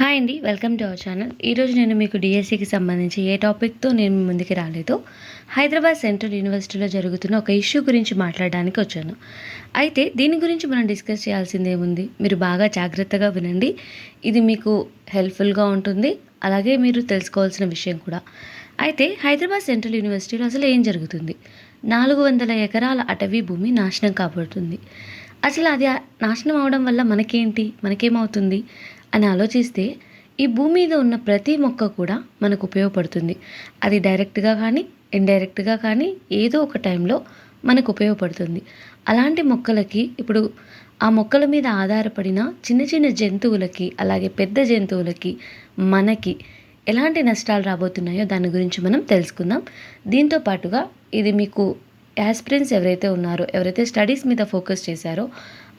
Hi అండి welcome to our channel ఈరోజు నేను మీకు డిఎస్సికి సంబంధించి ఏ టాపిక్తో నేను మీ ముందుకి రాలేదు. హైదరాబాద్ సెంట్రల్ యూనివర్సిటీలో జరుగుతున్న ఒక ఇష్యూ గురించి మాట్లాడడానికి వచ్చాను. అయితే దీని గురించి మనం డిస్కస్ చేయాల్సిందేముంది మీరు బాగా జాగ్రత్తగా వినండి. ఇది మీకు హెల్ప్ఫుల్గా ఉంటుంది. అలాగే మీరు తెలుసుకోవాల్సిన విషయం కూడా. అయితే హైదరాబాద్ సెంట్రల్ యూనివర్సిటీలో అసలు ఏం జరుగుతుంది? నాలుగు వందల ఎకరాల అటవీ భూమి నాశనం కాబడుతుంది అసలు అది ఆ- నాశనం అవడం వల్ల మనకేంటి? మనకేమవుతుంది? అని ఆలోచిస్తే ఈ భూమి మీద ఉన్న ప్రతి మొక్క కూడా మనకు ఉపయోగపడుతుంది. అది డైరెక్ట్గా కానీ ఇండైరెక్ట్గా కానీ ఏదో ఒక టైంలో మనకు ఉపయోగపడుతుంది. అలాంటి మొక్కలకి ఇప్పుడు ఆ మొక్కల మీద ఆధారపడిన చిన్న చిన్న జంతువులకి అలాగే పెద్ద జంతువులకి మనకి ఎలాంటి నష్టాలు రాబోతున్నాయో దాని గురించి మనం తెలుసుకుందాం. దీంతో పాటుగా ఇది మీకు యాస్పిరెంట్స్ ఎవరైతే ఉన్నారో ఎవరైతే స్టడీస్ మీద ఫోకస్ చేశారో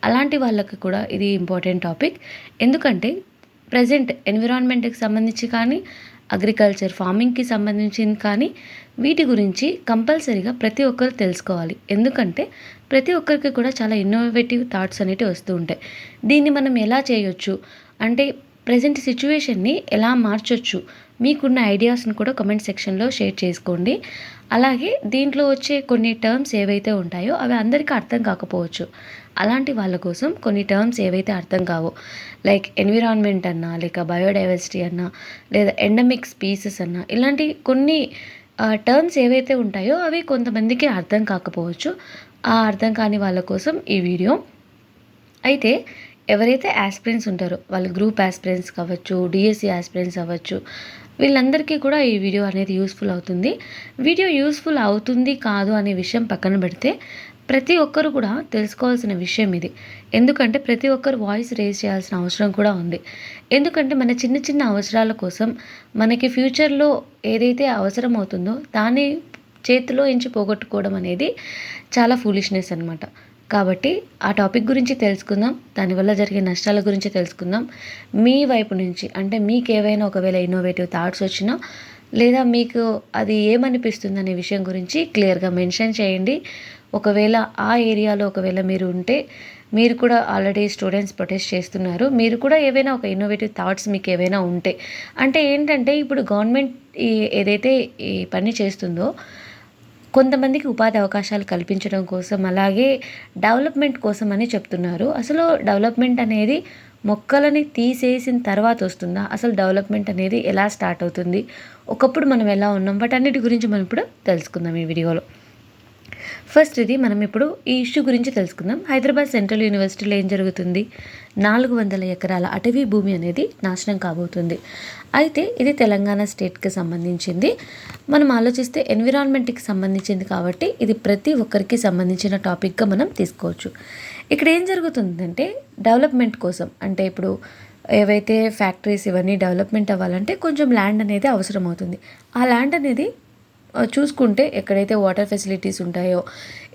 అలాంటి వాళ్ళకి కూడా ఇది ఇంపార్టెంట్ టాపిక్ ఎందుకంటే ప్రజెంట్ ఎన్విరాన్మెంట్కి సంబంధించి కానీ అగ్రికల్చర్ ఫార్మింగ్కి సంబంధించింది కానీ వీటి గురించి కంపల్సరీగా ప్రతి ఒక్కరు తెలుసుకోవాలి. ఎందుకంటే ప్రతి ఒక్కరికి కూడా చాలా ఇన్నోవేటివ్ థాట్స్ అనేవి వస్తూ ఉంటాయి. దీన్ని మనం ఎలా చేయొచ్చు? అంటే ప్రజెంట్ సిచ్యువేషన్ని ఎలా మార్చొచ్చు? మీకున్న ఐడియాస్ని కూడా కమెంట్ సెక్షన్లో షేర్ చేసుకోండి. అలాగే దీంట్లో వచ్చే కొన్ని టర్మ్స్ ఏవైతే ఉంటాయో అవి అందరికీ అర్థం కాకపోవచ్చు. అలాంటి వాళ్ళ కోసం కొన్ని టర్మ్స్ ఏవైతే అర్థం కావో. లైక్ ఎన్విరాన్మెంట్ అన్నా లేక బయోడైవర్సిటీ అన్నా లేదా ఎండమిక్ స్పీసెస్ అన్నా ఇలాంటి కొన్ని టర్మ్స్ ఏవైతే ఉంటాయో అవి కొంతమందికి అర్థం కాకపోవచ్చు. ఆ అర్థం కాని వాళ్ళ కోసం ఈ వీడియో. అయితే ఎవరైతే ఆస్పిరెంట్స్ ఉంటారో వాళ్ళు గ్రూప్ ఆస్పిరెంట్స్ కావచ్చు డిఎస్సి ఆస్పిరెంట్స్ అవ్వచ్చు వీళ్ళందరికీ కూడా ఈ వీడియో అనేది యూస్ఫుల్ అవుతుంది. వీడియో యూస్ఫుల్ అవుతుంది కాదు అనే విషయం పక్కన పెడితే ప్రతి ఒక్కరు కూడా తెలుసుకోవాల్సిన విషయం ఇది. ఎందుకంటే ప్రతి ఒక్కరు వాయిస్ రేజ్ చేయాల్సిన అవసరం కూడా ఉంది. ఎందుకంటే మన చిన్న చిన్న అవసరాల కోసం మనకి ఫ్యూచర్లో ఏదైతే అవసరం అవుతుందో దాన్ని చేతిలో ఎంచి పోగొట్టుకోవడం అనేది చాలా ఫూలిష్నెస్ అనమాట కాబట్టి ఆ టాపిక్ గురించి తెలుసుకుందాం దానివల్ల జరిగే నష్టాల గురించి తెలుసుకుందాం. మీ వైపు నుంచి అంటే మీకు ఏవైనా ఒకవేళ ఇన్నోవేటివ్ థాట్స్ వచ్చినా లేదా మీకు అది ఏమనిపిస్తుంది అనే విషయం గురించి క్లియర్గా మెన్షన్ చేయండి. ఒకవేళ ఆ ఏరియాలో ఒకవేళ మీరు ఉంటే మీరు కూడా ఆల్రెడీ స్టూడెంట్స్ ప్రొటెస్ట్ చేస్తున్నారు. మీరు కూడా ఏవైనా ఒక ఇన్నోవేటివ్ థాట్స్ మీకు ఏవైనా ఉంటే అంటే ఏంటంటే ఇప్పుడు గవర్నమెంట్ ఏదైతే ఈ పని చేస్తుందో కొంతమందికి ఉపాధి అవకాశాలు కల్పించడం కోసం అలాగే డెవలప్మెంట్ కోసం అని చెప్తున్నారు. అసలు డెవలప్మెంట్ అనేది మొక్కలని తీసేసిన తర్వాత వస్తుందా? అసలు డెవలప్మెంట్ అనేది ఎలా స్టార్ట్ అవుతుంది? ఒకప్పుడు మనం ఎలా ఉన్నాం? వాటన్నిటి గురించి మనం ఇప్పుడు తెలుసుకుందాం ఈ వీడియోలో. ఫస్ట్ ఇది మనం ఇప్పుడు ఈ ఇష్యూ గురించి తెలుసుకుందాం. హైదరాబాద్ సెంట్రల్ యూనివర్సిటీలో ఏం జరుగుతుంది? నాలుగు వందల ఎకరాల అటవీ భూమి అనేది నాశనం కాబోతుంది. అయితే ఇది తెలంగాణ స్టేట్కి సంబంధించింది. మనం ఆలోచిస్తే ఎన్విరాన్మెంట్కి సంబంధించింది కాబట్టి ఇది ప్రతి ఒక్కరికి సంబంధించిన టాపిక్గా మనం తీసుకోవచ్చు. ఇక్కడ ఏం జరుగుతుందంటే డెవలప్మెంట్ కోసం అంటే ఇప్పుడు ఏవైతే ఫ్యాక్టరీస్ ఇవన్నీ డెవలప్మెంట్ అవ్వాలంటే కొంచెం ల్యాండ్ అనేది అవసరం అవుతుంది ఆ ల్యాండ్ అనేది చూసుకుంటే ఎక్కడైతే వాటర్ ఫెసిలిటీస్ ఉంటాయో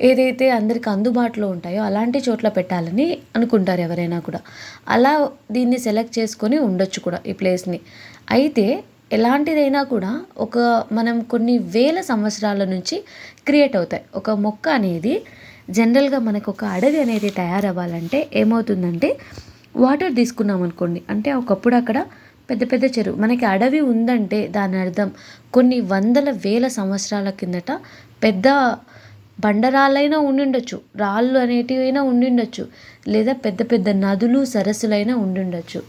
ఏదైతే అందరికి అందుబాటులో ఉంటాయో అలాంటి చోట్ల పెట్టాలని అనుకుంటారు ఎవరైనా కూడా. అలా దీన్ని సెలెక్ట్ చేసుకొని ఉండొచ్చు కూడా ఈ ప్లేస్ని. అయితే ఎలాంటిదైనా కూడా ఒక మనం కొన్ని వేల సంవత్సరాల నుంచి క్రియేట్ అవుతాయి. ఒక మొక్క అనేది జనరల్గా మనకు ఒక అడవి అనేది తయారవ్వాలంటే ఏమవుతుందంటే వాటర్ తీసుకున్నాం అనుకోండి అంటే ఒకప్పుడు అక్కడ పెద్ద పెద్ద చెరువు. మనకి అడవి ఉందంటే దాని అర్థం కొన్ని వందల వేల సంవత్సరాల కిందట పెద్ద బండరాళ్ళైనా ఉండిండొచ్చు రాళ్ళు అనేటివైనా ఉండిండొచ్చు లేదా పెద్ద పెద్ద నదులు సరస్సులైనా ఉండిండొచ్చు.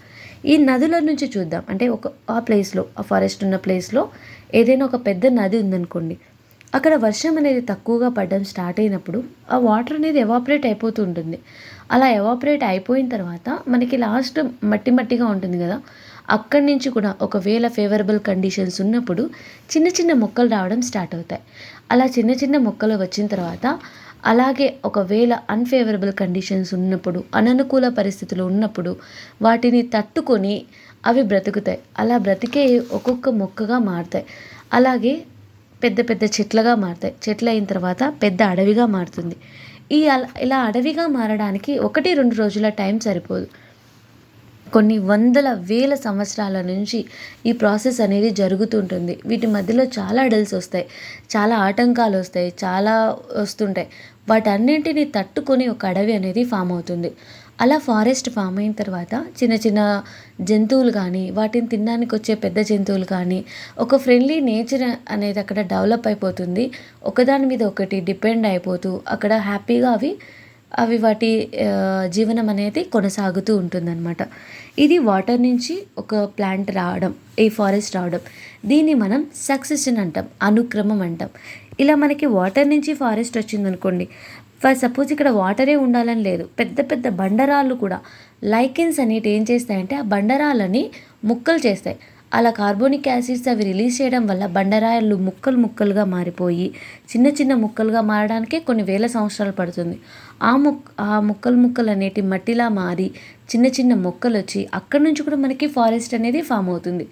ఈ నదుల నుంచి చూద్దాం. అంటే ఒక ఆ ప్లేస్లో ఆ ఫారెస్ట్ ఉన్న ప్లేస్లో ఏదైనా ఒక పెద్ద నది ఉందనుకోండి. అక్కడ వర్షం అనేది తక్కువగా పడడం స్టార్ట్ అయినప్పుడు ఆ వాటర్ అనేది ఎవాపరేట్ అయిపోతూ ఉంటుంది. అలా ఎవాపరేట్ అయిపోయిన తర్వాత మనకి లాస్ట్ మట్టి మట్టిగా ఉంటుంది కదా అక్కడి నుంచి కూడా ఒకవేళ ఫేవరబుల్ కండిషన్స్ ఉన్నప్పుడు చిన్న చిన్న మొక్కలు రావడం స్టార్ట్ అవుతాయి. అలా చిన్న చిన్న మొక్కలు వచ్చిన తర్వాత అలాగే ఒకవేళ అన్ఫేవరబుల్ కండిషన్స్ ఉన్నప్పుడు అననుకూల పరిస్థితులు ఉన్నప్పుడు వాటిని తట్టుకొని అవి బ్రతుకుతాయి. అలా బ్రతికే ఒక్కొక్క మొక్కగా మారుతాయి. అలాగే పెద్ద పెద్ద చెట్లుగా మారుతాయి. చెట్లు అయిన తర్వాత పెద్ద అడవిగా మారుతుంది. ఈ అలా ఇలా అడవిగా మారడానికి ఒకటి రెండు రోజుల టైం సరిపోదు. కొన్ని వందల వేల సంవత్సరాల నుంచి ఈ ప్రాసెస్ అనేది జరుగుతుంటుంది. వీటి మధ్యలో చాలా డల్స్ వస్తాయి. చాలా ఆటంకాలు వస్తాయి. చాలా వస్తుంటాయి. వాటన్నింటిని తట్టుకొని ఒక అడవి అనేది ఫామ్ అవుతుంది. అలా ఫారెస్ట్ ఫామ్ అయిన తర్వాత చిన్న చిన్న జంతువులు కానీ వాటిని తినడానికి వచ్చే పెద్ద జంతువులు కానీ ఒక ఫ్రెండ్లీ నేచర్ అనేది అక్కడ డెవలప్ అయిపోతుంది. ఒకదాని మీద ఒకటి డిపెండ్ అయిపోతూ అక్కడ హ్యాపీగా అవి అవి వాటి జీవనం అనేది కొనసాగుతూ ఉంటుందన్నమాట. ఇది వాటర్ నుంచి ఒక ప్లాంట్ రావడం ఈ ఫారెస్ట్ రావడం. దీన్ని మనం సక్సెషన్ అంటాం అనుక్రమం అంటాం. ఇలా మనకి వాటర్ నుంచి ఫారెస్ట్ వచ్చిందనుకోండి ఫర్ సపోజ్ ఇక్కడ వాటరే ఉండాలని లేదు. పెద్ద పెద్ద బండరాళ్ళు కూడా లైకిన్స్ అనేటి ఏం చేస్తాయంటే ఆ బండరాళ్ళని ముక్కలు చేస్తాయి. అలా కార్బోనిక్ యాసిడ్స్ అవి రిలీజ్ చేయడం వల్ల బండరాళ్ళు ముక్కలు ముక్కలుగా మారిపోయి చిన్న చిన్న ముక్కలుగా మారడానికే కొన్ని వేల సంవత్సరాలు పడుతుంది. ఆ ముక్ ఆ ముక్కలు ముక్కలు అనేటి మట్టిలా మారి చిన్న చిన్న మొక్కలు వచ్చి అక్కడి నుంచి కూడా మనకి ఫారెస్ట్ అనేది ఫామ్ అవుతుంది.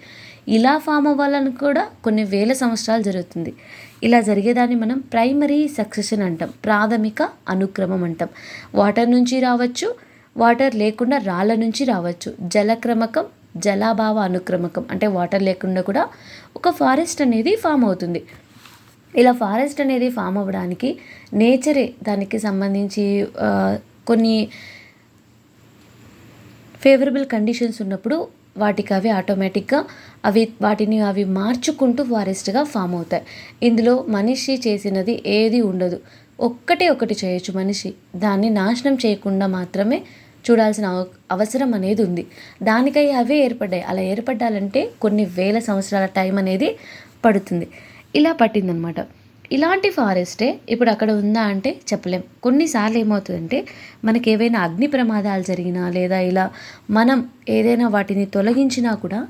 ఇలా ఫామ్ అవ్వాలని కూడా కొన్ని వేల సంవత్సరాలు జరుగుతుంది. ఇలా జరిగేదాన్ని మనం ప్రైమరీ సక్సెషన్ అంటాం. ప్రాథమిక అనుక్రమం అంటాం. వాటర్ నుంచి రావచ్చు వాటర్ లేకుండా రాళ్ళ నుంచి రావచ్చు. జలక్రమకం జలాభావ అనుక్రమకం అంటే వాటర్ లేకుండా కూడా ఒక ఫారెస్ట్ అనేది ఫామ్ అవుతుంది. ఇలా ఫారెస్ట్ అనేది ఫామ్ అవ్వడానికి నేచరే దానికి సంబంధించి కొన్ని ఫేవరబుల్ కండిషన్స్ ఉన్నప్పుడు వాటికి అవి ఆటోమేటిక్గా అవి వాటిని అవి మార్చుకుంటూ ఫారెస్ట్గా ఫామ్ అవుతాయి. ఇందులో మనిషి చేసినది ఏది ఉండదు. ఒక్కటే ఒకటి చేయొచ్చు మనిషి. దాన్ని నాశనం చేయకుండా మాత్రమే చూడాల్సిన అవసరం అనేది ఉంది. దానికై అవే ఏర్పడ్డాయి. అలా ఏర్పడాలంటే కొన్ని వేల సంవత్సరాల టైం అనేది పడుతుంది. ఇలా పట్టిందనమాట. ఇలాంటి ఫారెస్టే ఇప్పుడు అక్కడ ఉందా అంటే చెప్పలేం. కొన్నిసార్లు ఏమవుతుందంటే మనకి ఏవైనా అగ్ని ప్రమాదాలు జరిగినా లేదా ఇలా మనం ఏదైనా వాటిని తొలగించినా కూడా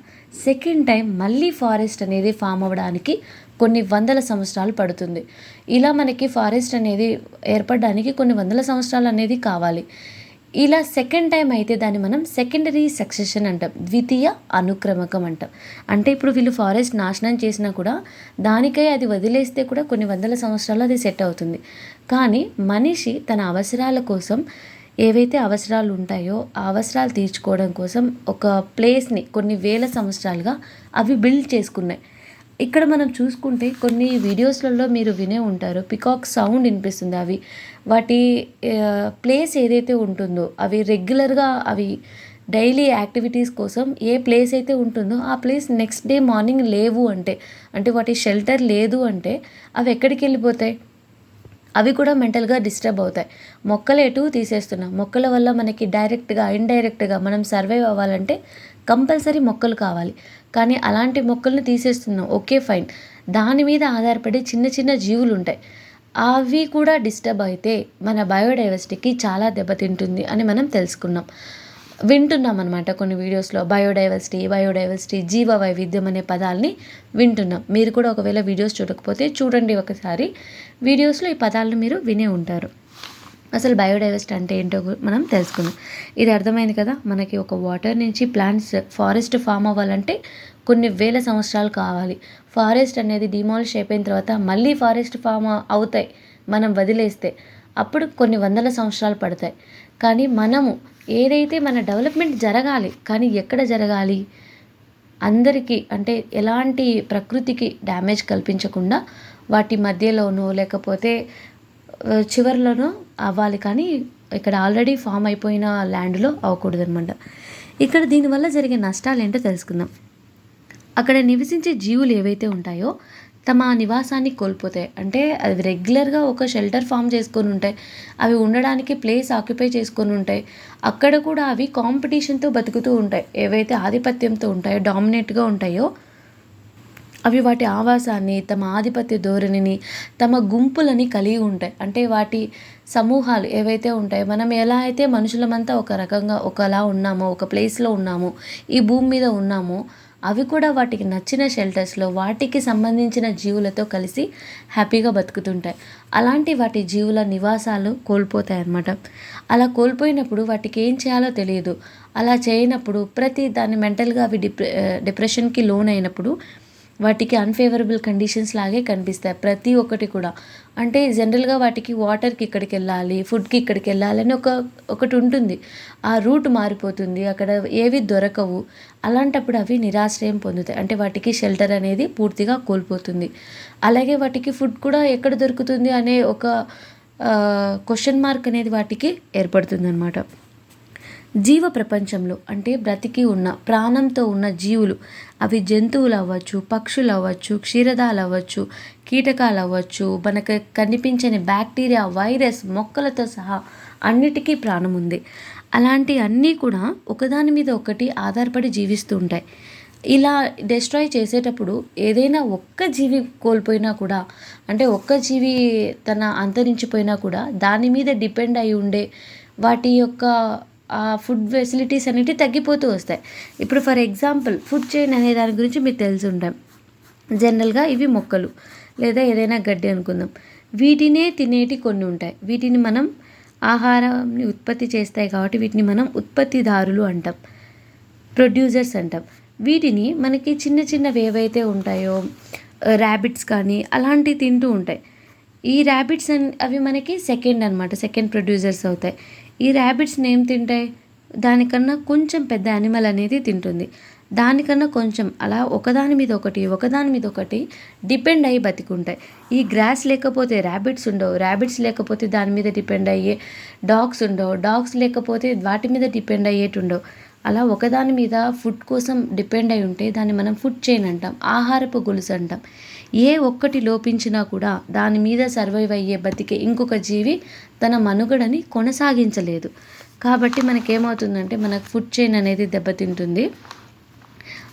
సెకండ్ టైం మళ్ళీ ఫారెస్ట్ అనేది ఫామ్ అవ్వడానికి కొన్ని వందల సంవత్సరాలు పడుతుంది. ఇలా మనకి ఫారెస్ట్ అనేది ఏర్పడడానికి కొన్ని వందల సంవత్సరాలు అనేది కావాలి. ఇలా సెకండ్ టైం అయితే దాన్ని మనం సెకండరీ సక్సెషన్ అంటాం. ద్వితీయ అనుక్రమకం అంటాం. అంటే ఇప్పుడు వీళ్ళు ఫారెస్ట్ నాశనం చేసినా కూడా దానికై అది వదిలేస్తే కూడా కొన్ని వందల సంవత్సరాలు అది సెట్ అవుతుంది. కానీ మనిషి తన అవసరాల కోసం ఏవైతే అవసరాలు ఉంటాయో ఆ అవసరాలు తీర్చుకోవడం కోసం ఒక ప్లేస్ని కొన్ని వేల సంవత్సరాలుగా అవి బిల్డ్ చేసుకున్నాయి. ఇక్కడ మనం చూసుకుంటే కొన్ని వీడియోస్లలో మీరు వినే ఉంటారు. పికాక్ సౌండ్ వినిపిస్తుంది అవి. వాటి ప్లేస్ ఏదైతే ఉంటుందో అవి రెగ్యులర్గా అవి డైలీ యాక్టివిటీస్ కోసం ఏ ప్లేస్ అయితే ఉంటుందో ఆ ప్లేస్ నెక్స్ట్ డే మార్నింగ్ లేవు అంటే అంటే వాటి షెల్టర్ లేదు అంటే అవి ఎక్కడికి వెళ్ళిపోతాయి? అవి కూడా మెంటల్గా డిస్టర్బ్ అవుతాయి. మొక్కలు ఎటు తీసేస్తున్నాం? మొక్కల వల్ల మనకి డైరెక్ట్గా ఇండైరెక్ట్గా మనం సర్వైవ్ అవ్వాలంటే కంపల్సరీ మొక్కలు కావాలి. కానీ అలాంటి మొక్కల్ని తీసేస్తున్నాం ఓకే ఫైన్. దాని మీద ఆధారపడి చిన్న చిన్న జీవులు ఉంటాయి అవి కూడా డిస్టర్బ్ అయితే మన బయోడైవర్సిటీకి చాలా దెబ్బతింటుంది అని మనం తెలుసుకున్నాం. వింటున్నాం అనమాట కొన్ని వీడియోస్లో. బయోడైవర్సిటీ బయోడైవర్సిటీ జీవ వైవిధ్యం అనే పదాలని వింటున్నాం. మీరు కూడా ఒకవేళ వీడియోస్ చూడకపోతే చూడండి ఒకసారి. వీడియోస్లో ఈ పదాలను మీరు వినే ఉంటారు. అసలు బయోడైవర్సిటీ అంటే ఏంటో మనం తెలుసుకుందాం. ఇది అర్థమైంది కదా? మనకి ఒక వాటర్ నుంచి ప్లాంట్స్ ఫారెస్ట్ ఫామ్ అవ్వాలంటే కొన్ని వేల సంవత్సరాలు కావాలి. ఫారెస్ట్ అనేది డిమాలిష్ అయిపోయిన తర్వాత మళ్ళీ ఫారెస్ట్ ఫామ్ అవుతాయి మనం వదిలేస్తే. అప్పుడు కొన్ని వందల సంవత్సరాలు పడతాయి. కానీ మనము ఏదైతే మన డెవలప్మెంట్ జరగాలి కానీ ఎక్కడ జరగాలి? అందరికీ అంటే ఎలాంటి ప్రకృతికి డ్యామేజ్ కల్పించకుండా వాటి మధ్యలోనో లేకపోతే చివరిలోనో అవ్వాలి కానీ ఇక్కడ ఆల్రెడీ ఫామ్ అయిపోయిన ల్యాండ్లో అవ్వకూడదు అనమాట ఇక్కడ దీనివల్ల జరిగే నష్టాలు ఏంటో తెలుసుకుందాం. అక్కడ నివసించే జీవులు ఏవైతే ఉంటాయో తమ నివాసాన్ని కోల్పోతాయి. అంటే అవి రెగ్యులర్గా ఒక షెల్టర్ ఫామ్ చేసుకొని ఉంటాయి. అవి ఉండడానికి ప్లేస్ ఆక్యుపై చేసుకొని ఉంటాయి. అక్కడ కూడా అవి కాంపిటీషన్తో బతుకుతూ ఉంటాయి. ఏవైతే ఆధిపత్యంతో ఉంటాయో డామినేట్గా ఉంటాయో అవి వాటి ఆవాసాన్ని తమ ఆధిపత్య ధోరణిని తమ గుంపులని కలిగి ఉంటాయి. అంటే వాటి సమూహాలు ఏవైతే ఉంటాయో మనం ఎలా అయితే మనుషులమంతా ఒక రకంగా ఒకలా ఉన్నామో ఒక ప్లేస్లో ఉన్నామో ఈ భూమి మీద ఉన్నామో అవి కూడా వాటికి నచ్చిన షెల్టర్స్లో వాటికి సంబంధించిన జీవులతో కలిసి హ్యాపీగా బతుకుతుంటాయి. అలాంటి వాటి జీవుల నివాసాలు కోల్పోతాయి అన్నమాట అలా కోల్పోయినప్పుడు వాటికి ఏం చేయాలో తెలియదు. అలా చేయనప్పుడు ప్రతి దాన్ని మెంటల్గా అవి డిప్రె డిప్రెషన్కి లోన్ అయినప్పుడు వాటికి అన్ఫేవరబుల్ కండిషన్స్ లాగే కనిపిస్తాయి ప్రతి ఒక్కటి కూడా. అంటే జనరల్గా వాటికి వాటర్కి ఇక్కడికి వెళ్ళాలి ఫుడ్కి ఇక్కడికి వెళ్ళాలని ఒక ఒకటి ఉంటుంది. ఆ రూట్ మారిపోతుంది అక్కడ ఏవి దొరకవు. అలాంటప్పుడు అవి నిరాశ్రయం పొందుతాయి. అంటే వాటికి షెల్టర్ అనేది పూర్తిగా కోల్పోతుంది. అలాగే వాటికి ఫుడ్ కూడా ఎక్కడ దొరుకుతుంది అనే ఒక క్వశ్చన్ మార్క్ అనేది వాటికి ఏర్పడుతుంది అనమాట జీవ ప్రపంచంలో అంటే బ్రతికి ఉన్న ప్రాణంతో ఉన్న జీవులు. అవి జంతువులు అవ్వచ్చు పక్షులు అవ్వచ్చు క్షీరదాలు అవ్వచ్చు కీటకాలు అవ్వచ్చు మనకు కనిపించని బ్యాక్టీరియా వైరస్ మొక్కలతో సహా అన్నిటికీ ప్రాణం ఉంది అలాంటి అన్నీ కూడా ఒకదాని మీద ఒకటి ఆధారపడి జీవిస్తూ ఉంటాయి. ఇలా డిస్ట్రాయ్ చేసేటప్పుడు ఏదైనా ఒక్క జీవి కోల్పోయినా కూడా అంటే ఒక్క జీవి తన అంతరించిపోయినా కూడా దాని మీద డిపెండ్ అయి ఉండే వాటి యొక్క ఫుడ్ ఫెసిలిటీస్ అనేవి తగ్గిపోతూ వస్తాయి. ఇప్పుడు ఫర్ ఎగ్జాంపుల్ ఫుడ్ చైన్ అనే దాని గురించి మీకు తెలిసి ఉంటాం. జనరల్గా ఇవి మొక్కలు లేదా ఏదైనా గడ్డి అనుకుందాం. వీటినే తినేటి కొన్ని ఉంటాయి. వీటిని మనం ఆహారాన్ని ఉత్పత్తి చేస్తాయి కాబట్టి వీటిని మనం ఉత్పత్తిదారులు అంటాం. ప్రొడ్యూసర్స్ అంటాం. వీటిని మనకి చిన్న చిన్నవి ఏవైతే ఉంటాయో ర్యాబిట్స్ కానీ అలాంటివి తింటూ ఉంటాయి. ఈ ర్యాబిట్స్ అన్ అవి మనకి సెకండ్ అనమాట సెకండ్ ప్రొడ్యూసర్స్ అవుతాయి. ఈ ర్యాబిట్స్ని ఏం తింటాయి? దానికన్నా కొంచెం పెద్ద యానిమల్ అనేది తింటుంది. దానికన్నా కొంచెం అలా ఒకదాని మీద ఒకటి ఒకదాని మీద ఒకటి డిపెండ్ అయ్యి బతికుంటాయి. ఈ గ్రాస్ లేకపోతే ర్యాబిట్స్ ఉండవు. ర్యాబిట్స్ లేకపోతే దాని మీద డిపెండ్ అయ్యే డాగ్స్ ఉండవు. డాగ్స్ లేకపోతే వాటి మీద డిపెండ్ అయ్యేటి ఉండవు. అలా ఒకదాని మీద ఫుడ్ కోసం డిపెండ్ అయి ఉంటే దాన్ని మనం ఫుడ్ చైన్ అంటాం ఆహారపు గొలుసు అంటాం. ఏ ఒక్కటి లోపించినా కూడా దాని మీద సర్వైవ్ అయ్యే బతికే ఇంకొక జీవి తన మనుగడని కొనసాగించలేదు. కాబట్టి మనకేమవుతుందంటే మనకు ఫుడ్ చైన్ అనేది దెబ్బతింటుంది.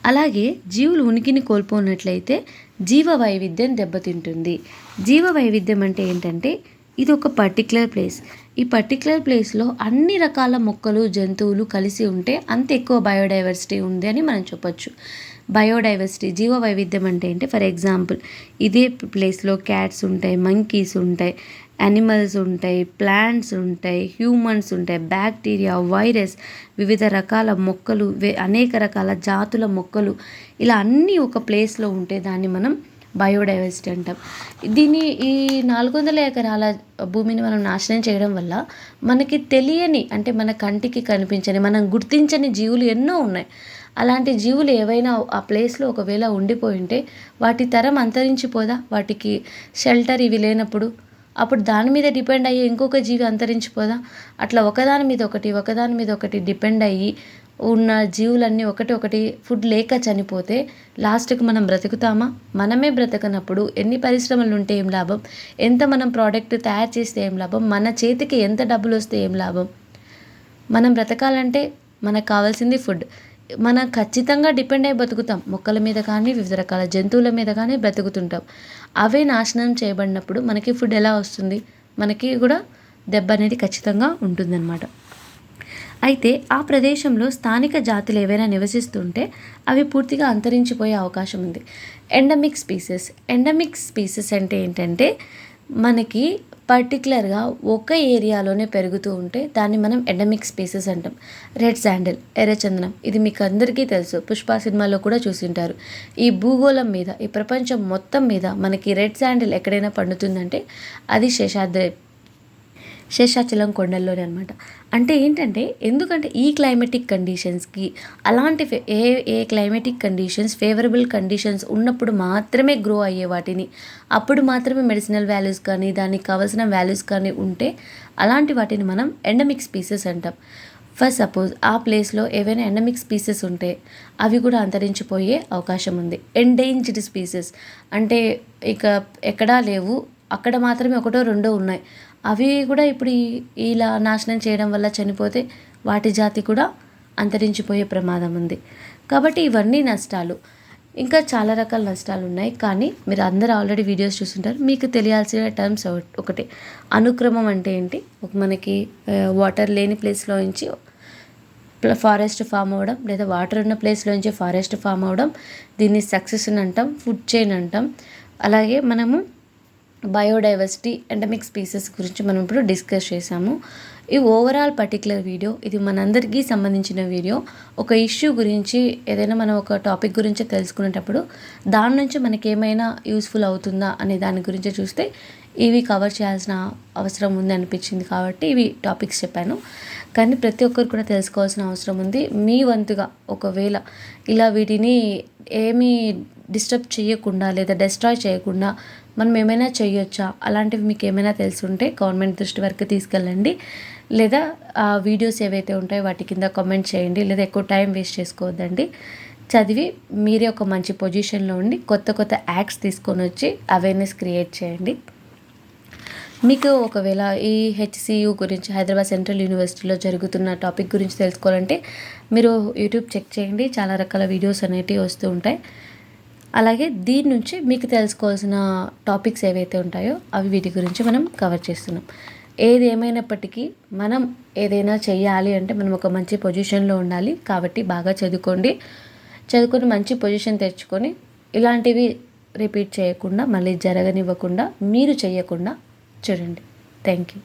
అలాగే జీవులు ఉనికిని కోల్పోనట్లయితే జీవ వైవిధ్యం దెబ్బతింటుంది. జీవ వైవిధ్యం అంటే ఏంటంటే ఇది ఒక పర్టిక్యులర్ ప్లేస్ ఈ పర్టికులర్ ప్లేస్లో అన్ని రకాల మొక్కలు జంతువులు కలిసి ఉంటే అంత ఎక్కువ బయోడైవర్సిటీ ఉంది అని మనం చెప్పొచ్చు. బయోడైవర్సిటీ జీవ వైవిధ్యం అంటే ఏంటి? ఫర్ ఎగ్జాంపుల్ ఇదే ప్లేస్లో క్యాట్స్ ఉంటాయి మంకీస్ ఉంటాయి యానిమల్స్ ఉంటాయి ప్లాంట్స్ ఉంటాయి హ్యూమన్స్ ఉంటాయి బ్యాక్టీరియా వైరస్ వివిధ రకాల మొక్కలు అనేక రకాల జాతుల మొక్కలు ఇలా అన్నీ ఒక ప్లేస్లో ఉంటే దాన్ని మనం బయోడైవర్సిటీ అంటాం. దీన్ని ఈ నాలుగు వందల ఎకరాల భూమిని మనం నాశనం చేయడం వల్ల మనకి తెలియని అంటే మన కంటికి కనిపించని మనం గుర్తించని జీవులు ఎన్నో ఉన్నాయి. అలాంటి జీవులు ఏవైనా ఆ ప్లేస్లో ఒకవేళ ఉండిపోయి ఉంటే వాటి తరం అంతరించిపోదా? వాటికి షెల్టర్ ఇవి లేనప్పుడు అప్పుడు దాని మీద డిపెండ్ అయ్యి ఇంకొక జీవి అంతరించిపోదా? అట్లా ఒకదాని మీద ఒకటి ఒకదాని మీద ఒకటి డిపెండ్ అయ్యి ఉన్న జీవులన్నీ ఒకటి ఒకటి ఫుడ్ లేక చనిపోతే లాస్ట్కి మనం బ్రతుకుతామా? మనమే బ్రతకనప్పుడు ఎన్ని పరిశ్రమలు ఉంటే ఏం లాభం? ఎంత మనం ప్రోడక్ట్ తయారు చేస్తే ఏం లాభం? మన చేతికి ఎంత డబ్బులు వస్తే ఏం లాభం? మనం బ్రతకాలంటే మనకు కావాల్సింది ఫుడ్. మనం ఖచ్చితంగా డిపెండ్ అయి బతుకుతాం. మొక్కల మీద కానీ వివిధ రకాల జంతువుల మీద కానీ బ్రతుకుతుంటాం. అవే నాశనం చేయబడినప్పుడు మనకి ఫుడ్ ఎలా వస్తుంది? మనకి కూడా దెబ్బ అనేది ఖచ్చితంగా ఉంటుందన్నమాట. అయితే ఆ ప్రదేశంలో స్థానిక జాతులు ఏవైనా నివసిస్తుంటే అవి పూర్తిగా అంతరించిపోయే అవకాశం ఉంది. ఎండమిక్ స్పీసెస్ ఎండమిక్ స్పీసెస్ అంటే ఏంటంటే మనకి పర్టికులర్గా ఒక ఏరియాలోనే పెరుగుతూ ఉంటే దాన్ని మనం ఎండమిక్ స్పీసెస్ అంటాం. రెడ్ శాండిల్ ఎర్రచందనం ఇది మీకు అందరికీ తెలుసు. పుష్ప సినిమాలో కూడా చూసింటారు. ఈ భూగోళం మీద ఈ ప్రపంచం మొత్తం మీద మనకి రెడ్ శాండిల్ ఎక్కడైనా పండుతుందంటే అది శేషాద్రి శేషాచలం కొండల్లోనే అనమాట అంటే ఏంటంటే ఎందుకంటే ఈ క్లైమేటిక్ కండిషన్స్కి అలాంటి ఏ ఏ క్లైమేటిక్ కండిషన్స్ ఫేవరబుల్ కండిషన్స్ ఉన్నప్పుడు మాత్రమే గ్రో అయ్యే వాటిని అప్పుడు మాత్రమే మెడిసినల్ వాల్యూస్ కానీ దానికి కావాల్సిన వాల్యూస్ కానీ ఉంటే అలాంటి వాటిని మనం ఎండమిక్ స్పీసెస్ అంటాం. ఫస్ట్ సపోజ్ ఆ ప్లేస్లో ఏవైనా ఎండమిక్ స్పీసెస్ ఉంటే అవి కూడా అంతరించిపోయే అవకాశం ఉంది. ఎండేంజ్డ్ స్పీసెస్ అంటే ఇక ఎక్కడా లేవు. అక్కడ మాత్రమే ఒకటో రెండో ఉన్నాయి. అవి కూడా ఇప్పుడు ఇలా నాశనం చేయడం వల్ల చనిపోతే వాటి జాతి కూడా అంతరించిపోయే ప్రమాదం ఉంది. కాబట్టి ఇవన్నీ నష్టాలు. ఇంకా చాలా రకాల నష్టాలు ఉన్నాయి. కానీ మీరు అందరూ ఆల్రెడీ వీడియోస్ చూస్తుంటారు. మీకు తెలియాల్సిన టర్మ్స్ ఒకటి అనుక్రమం అంటే ఏంటి? మనకి వాటర్ లేని ప్లేస్లో నుంచి ఫారెస్ట్ ఫామ్ అవ్వడం లేదా వాటర్ ఉన్న ప్లేస్లో నుంచి ఫారెస్ట్ ఫామ్ అవ్వడం దీన్ని సక్సెస్ అని అంటాం ఫుడ్ చైన్ అంటాం. అలాగే మనము బయోడైవర్సిటీ ఎండమిక్ స్పీసెస్ గురించి మనం ఇప్పుడు డిస్కస్ చేసాము ఈ ఓవరాల్ పర్టికులర్ వీడియో ఇది మనందరికీ సంబంధించిన వీడియో ఒక ఇష్యూ గురించి ఏదైనా మనం ఒక టాపిక్ గురించి తెలుసుకునేటప్పుడు దాని నుంచి మనకి ఏమైనా యూస్ఫుల్ అవుతుందా అనే దాని గురించి చూస్తే ఇవి కవర్ చేయాల్సిన అవసరం ఉంది అనిపించింది కాబట్టి ఇవి టాపిక్స్ చెప్పాను. కానీ ప్రతి ఒక్కరు కూడా తెలుసుకోవాల్సిన అవసరం ఉంది. మీ వంతుగా ఒకవేళ ఇలా వీటిని ఏమీ డిస్టర్బ్ చేయకుండా లేదా డిస్ట్రాయ్ చేయకుండా మనం ఏమైనా చేయొచ్చా? అలాంటివి మీకు ఏమైనా తెలుసుంటే గవర్నమెంట్ దృష్టి వరకు తీసుకెళ్ళండి. లేదా ఆ వీడియోస్ ఏవైతే ఉంటాయో వాటి కింద కామెంట్ చేయండి. లేదా ఎక్కువ టైం వేస్ట్ చేసుకోవద్దండి. చదివి మీరే ఒక మంచి పొజిషన్లో ఉండి కొత్త కొత్త యాక్ట్స్ తీసుకొని వచ్చి అవేర్నెస్ క్రియేట్ చేయండి. మీకు ఒకవేళ ఈ హెచ్సియు గురించి హైదరాబాద్ సెంట్రల్ యూనివర్సిటీలో జరుగుతున్న టాపిక్ గురించి తెలుసుకోవాలంటే మీరు యూట్యూబ్ చెక్ చేయండి. చాలా రకాల వీడియోస్ అనేటివి వస్తూ ఉంటాయి. అలాగే దీని నుంచి మీకు తెలుసుకోవాల్సిన టాపిక్స్ ఏవైతే ఉంటాయో అవి వీటి గురించి మనం కవర్ చేస్తున్నాం. ఏది ఏమైనప్పటికీ మనం ఏదైనా చేయాలి అంటే మనం ఒక మంచి పొజిషన్లో ఉండాలి. కాబట్టి బాగా చదువుకోండి. చదువుకొని మంచి పొజిషన్ తెచ్చుకొని ఇలాంటివి రిపీట్ చేయకుండా మళ్ళీ జరగనివ్వకుండా మీరు చేయకుండా చూడండి. Thank you